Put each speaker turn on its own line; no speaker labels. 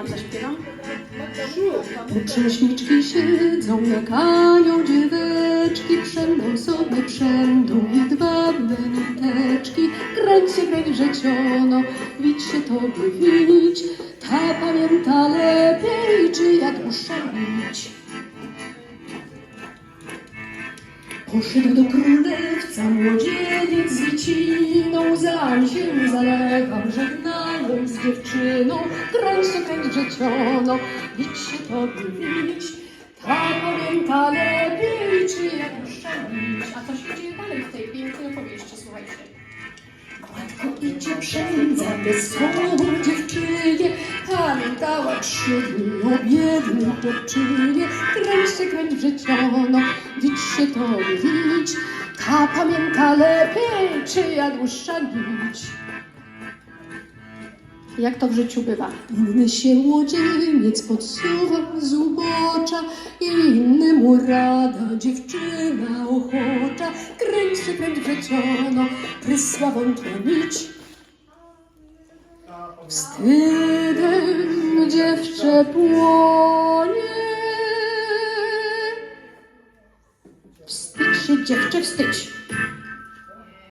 tam zaśpiewam?
Siedzą jak anioł dzieweczki, przędą sobie przędą dwa niteczki. Kręć się, kręć rzeciono, widź się tobie wić, ta pamięta lepiej, czy jak uszanić. Poszedł do królewca młodzieniec z wiciną, zań się zalewał, żegnając z dziewczyną. Kręć się, kręć rzeciono, widź się tobie wić, ta pamięta lepiej, czy jak uszanić.
A co się dzieje dalej w tej pięknej opowieści, słuchajcie?
Gładko idzie przędza wesołą dziewczynie, pamiętała trzy dni o biednym chłopczynie. Kręć się, kręć rzeciono, widź się tobie wić, ta pamięta lepiej, czy jak nić.
Jak to w życiu bywa?
Inny się młodzieniec podsuwa z ubocza i inny mu rada dziewczyna ochocza. Kręć się, kręć wrzeciono, prysła wątła nić. Wstydem dziewczę płonie. Wstydź się dziewczę, wstydź.